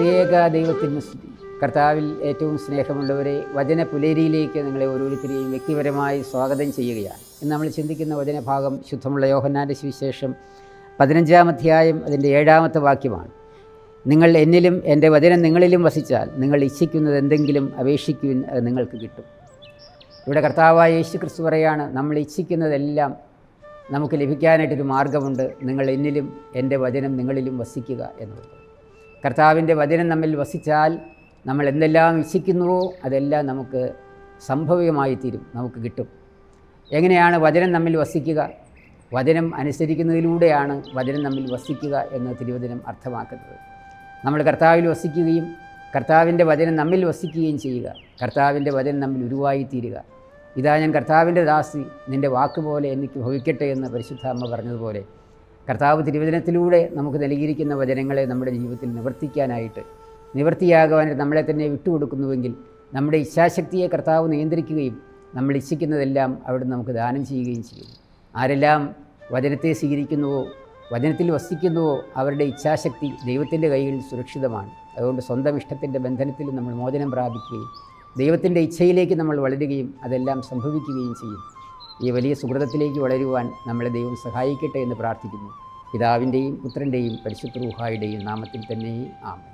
ത്രിയേക ദൈവത്തിന്റെ സ്തുതി കർത്താവിൽ ഏറ്റവും സ്നേഹമുള്ളവരെ വചന പുലേരിയിലേക്ക് നിങ്ങളെ ഓരോരുത്തരെയും വ്യക്തിപരമായി സ്വാഗതം ചെയ്യുകയാണ്. ഇന്ന് നമ്മൾ ചിന്തിക്കുന്ന വചനഭാഗം ശുദ്ധമുള്ള യോഹന്നാന്റെ സുവിശേഷം പതിനഞ്ചാം അധ്യായം അതിന്റെ ഏഴാമത്തെ വാക്യമാണ്. നിങ്ങൾ എന്നിലും എന്റെ വചനം നിങ്ങളിലും വസിച്ചാൽ നിങ്ങൾ ഇച്ഛിക്കുന്നത് എന്തെങ്കിലും അപേക്ഷിക്കുവിൻ അത് നിങ്ങൾക്ക് കിട്ടും. ഇവിടെ കർത്താവായ യേശു ക്രിസ്തു പറയാണ് നമ്മൾ ഇച്ഛിക്കുന്നതെല്ലാം നമുക്ക് ലഭിക്കാനായിട്ടൊരു മാർഗമുണ്ട്. നിങ്ങൾ എന്നിലും എന്റെ വചനം നിങ്ങളിലും വസിക്കുക എന്നുള്ളത്. കർത്താവിന്റെ വചനം നമ്മിൽ വസിച്ചാൽ നമ്മൾ എന്തെല്ലാം ഇച്ഛിക്കുന്നുവോ അതെല്ലാം നമുക്ക് സംഭവികമായി തീരും നമുക്ക് കിട്ടും. എങ്ങനെയാണ് വചനം നമ്മിൽ വസിക്കുക? വചനം അനുസരിക്കുന്നതിലൂടെയാണ് വചനം നമ്മിൽ വസിക്കുക എന്ന് തിരുവചനം അർത്ഥമാക്കുന്നത്. നമ്മൾ കർത്താവിൽ വസിക്കുകയും കർത്താവിന്റെ വചനം നമ്മിൽ വസിക്കുകയും ചെയ്യുക. കർത്താവിന്റെ വചനം നമ്മിൽ ഉരുവായി തീരുക ഇതാ ഞാൻ കർത്താവിന്റെ ദാസി നിന്റെ വാക്കുപോലെ എനിക്ക് ഭവിക്കട്ടെ എന്ന് പരിശുദ്ധ അമ്മ പറഞ്ഞതുപോലെ കർത്താവ് തിരുവചനത്തിലൂടെ നമുക്ക് നൽകിയിരിക്കുന്ന വചനങ്ങളെ നമ്മുടെ ജീവിതത്തിൽ നിവർത്തിക്കാനായിട്ട് നിവർത്തിയാകുവാനായിട്ട് നമ്മളെ തന്നെ വിട്ടുകൊടുക്കുന്നുവെങ്കിൽ നമ്മുടെ ഇച്ഛാശക്തിയെ കർത്താവ് നിയന്ത്രിക്കുകയും നമ്മൾ ഇച്ഛിക്കുന്നതെല്ലാം അവിടെ നമുക്ക് ദാനം ചെയ്യുകയും ചെയ്യും. ആരെല്ലാം വചനത്തെ സ്വീകരിക്കുന്നുവോ വചനത്തിൽ വസിക്കുന്നുവോ അവരുടെ ഇച്ഛാശക്തി ദൈവത്തിന്റെ കയ്യിൽ സുരക്ഷിതമാണ്. അതുകൊണ്ട് സ്വന്തം ഇഷ്ടത്തിന്റെ ബന്ധനത്തിൽ നമ്മൾ മോചനം പ്രാപിക്കുകയും ദൈവത്തിന്റെ ഇച്ഛയിലേക്ക് നമ്മൾ വളരുകയും അതെല്ലാം സംഭവിക്കുകയും ചെയ്യും. ഈ വലിയ സുഹൃതത്തിലേക്ക് വളരുവാൻ നമ്മളെ ദൈവം സഹായിക്കട്ടെ എന്ന് പ്രാർത്ഥിക്കുന്നു. പിതാവിന്റെയും പുത്രന്റെയും പരിശുദ്ധ റൂഹായുടെയും നാമത്തിൽ തന്നെ ആമേൻ.